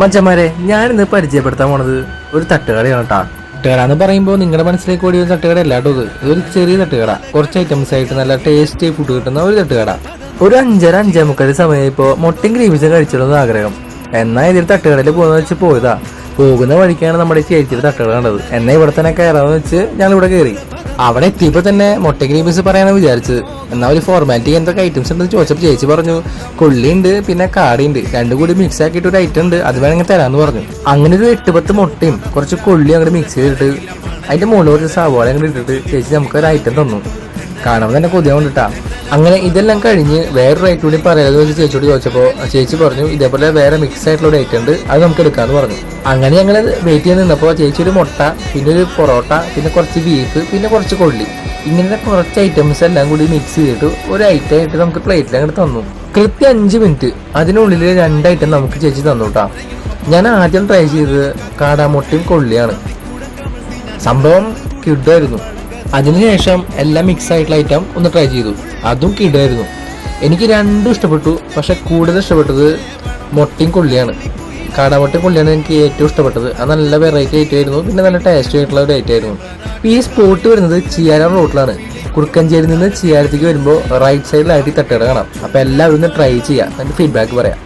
മച്ചന്മാരെ ഞാനിന്ന് പരിചയപ്പെടുത്താൻ പോണത് ഒരു തട്ടുകടയാണ് കേട്ടോ തട്ടുകട എന്ന് പറയുമ്പോൾ നിങ്ങളുടെ മനസ്സിലേക്ക് ഓടിയ ഒരു തട്ടുകട അല്ല കേട്ടോ ഇത്. ഒരു ചെറിയ തട്ടുകട. കുറച്ച് ഐറ്റംസ് ആയിട്ട് നല്ല ടേസ്റ്റി ഫുഡ് കിട്ടുന്ന ഒരു തട്ടുകട. ഒരു അഞ്ചര അഞ്ചേ മുക്കാൽ സമയം ഇപ്പോൾ മുട്ടയും ഗ്രീവിസും കഴിച്ചിടുന്ന ആഗ്രഹം. എന്നാ ഇതിൽ തട്ടുകടയിൽ പോകുന്ന വെച്ച് പോയതാ. പോകുന്ന വഴിക്കാണ് നമ്മുടെ ചേച്ചിയുടെ തട്ടുകട കണ്ടത്. എന്നാൽ ഇവിടെ തന്നെ കയറാമെന്ന് വെച്ച് ഞങ്ങൾ ഇവിടെ കയറി. അവിടെ എത്തിയപ്പോ തന്നെ മുട്ട പീസ് പറയാനാണ് വിചാരിച്ചത്. എന്നാ ഒരു ഫോർമാലിറ്റി എന്തൊക്കെ ഐറ്റംസ് ഉണ്ടെന്ന് ചോദിച്ചപ്പോൾ ചേച്ചി പറഞ്ഞു കൊള്ളിയുണ്ട് പിന്നെ കാടിയുണ്ട്. രണ്ടും കൂടി മിക്സ് ആക്കിയിട്ട് ഒരു ഐറ്റം ഉണ്ട്. അത് വേണമെങ്കിൽ തരാന്ന് പറഞ്ഞു. അങ്ങനെ ഒരു എട്ട് പത്ത് മുട്ടയും കുറച്ച് കൊള്ളിയും അങ്ങോട്ട് മിക്സ് ചെയ്തിട്ട് അതിന്റെ മുകളിൽ കുറച്ച് സവാള അങ്ങോട്ട് ഇട്ടിട്ട് ചേച്ചി നമുക്ക് ഒരു ഐറ്റം തന്നു. കാണുമ്പോൾ തന്നെ കൊതിയ കൊണ്ടിട്ടാ അങ്ങനെ ഇതെല്ലാം കഴിഞ്ഞ് വേറൊരു ഐറ്റം കൂടി പറയാതെ വെച്ച് ചേച്ചിയോട് ചോദിച്ചപ്പോൾ ചേച്ചി പറഞ്ഞു ഇതേപോലെ വേറെ മിക്സ് ആയിട്ടുള്ള ഒരു ഐറ്റം ഉണ്ട് അത് നമുക്ക് എടുക്കാമെന്ന് പറഞ്ഞു. അങ്ങനെ ഞങ്ങൾ വെയിറ്റ് ചെയ്ത് നിന്നപ്പോൾ ചേച്ചി ഒരു മുട്ട പിന്നെ ഒരു പൊറോട്ട പിന്നെ കുറച്ച് ബീഫ് പിന്നെ കുറച്ച് കൊള്ളി. ഇങ്ങനെ കുറച്ച് ഐറ്റംസ് എല്ലാം കൂടി മിക്സ് ചെയ്തിട്ട് ഒരു ഐറ്റം ആയിട്ട് നമുക്ക് പ്ലേറ്റിൽ അങ്ങോട്ട് തന്നു. കൃത്യം അഞ്ച് മിനിറ്റ് അതിനുള്ളിൽ രണ്ട് ഐറ്റം നമുക്ക് ചേച്ചി തന്നു കേട്ടോ ഞാൻ ആദ്യം ട്രൈ ചെയ്തത് കാടാമുട്ടയും കൊള്ളിയാണ്. സംഭവം കിഡായിരുന്നു അതിനുശേഷം എല്ലാം മിക്സ് ആയിട്ടുള്ള ഐറ്റം ഒന്ന് ട്രൈ ചെയ്തു. അതും കിടായിരുന്നു എനിക്ക് രണ്ടും ഇഷ്ടപ്പെട്ടു പക്ഷെ കൂടുതൽ ഇഷ്ടപ്പെട്ടത് മുട്ടയും കൊള്ളിയാണ്. കാടാമുട്ടയും കൊള്ളിയാണ് എനിക്ക് ഏറ്റവും ഇഷ്ടപ്പെട്ടത്. അത് നല്ല വെറൈറ്റി ഐറ്റം ആയിരുന്നു പിന്നെ നല്ല ടേസ്റ്റ് ആയിട്ടുള്ള ഒരു ഐറ്റം ആയിരുന്നു. ഈ സ്പോട്ട് വരുന്നത് ചിയാരം റോട്ടിലാണ് കുറുക്കഞ്ചേരിയിൽ നിന്ന് ചിയാരത്തേക്ക് വരുമ്പോൾ റൈറ്റ് സൈഡിലായിട്ട് തട്ടുകട കാണാം. അപ്പോൾ എല്ലാവരും ഒന്ന് ട്രൈ ചെയ്യാം എന്നിട്ട് ഫീഡ്ബാക്ക് പറയാം.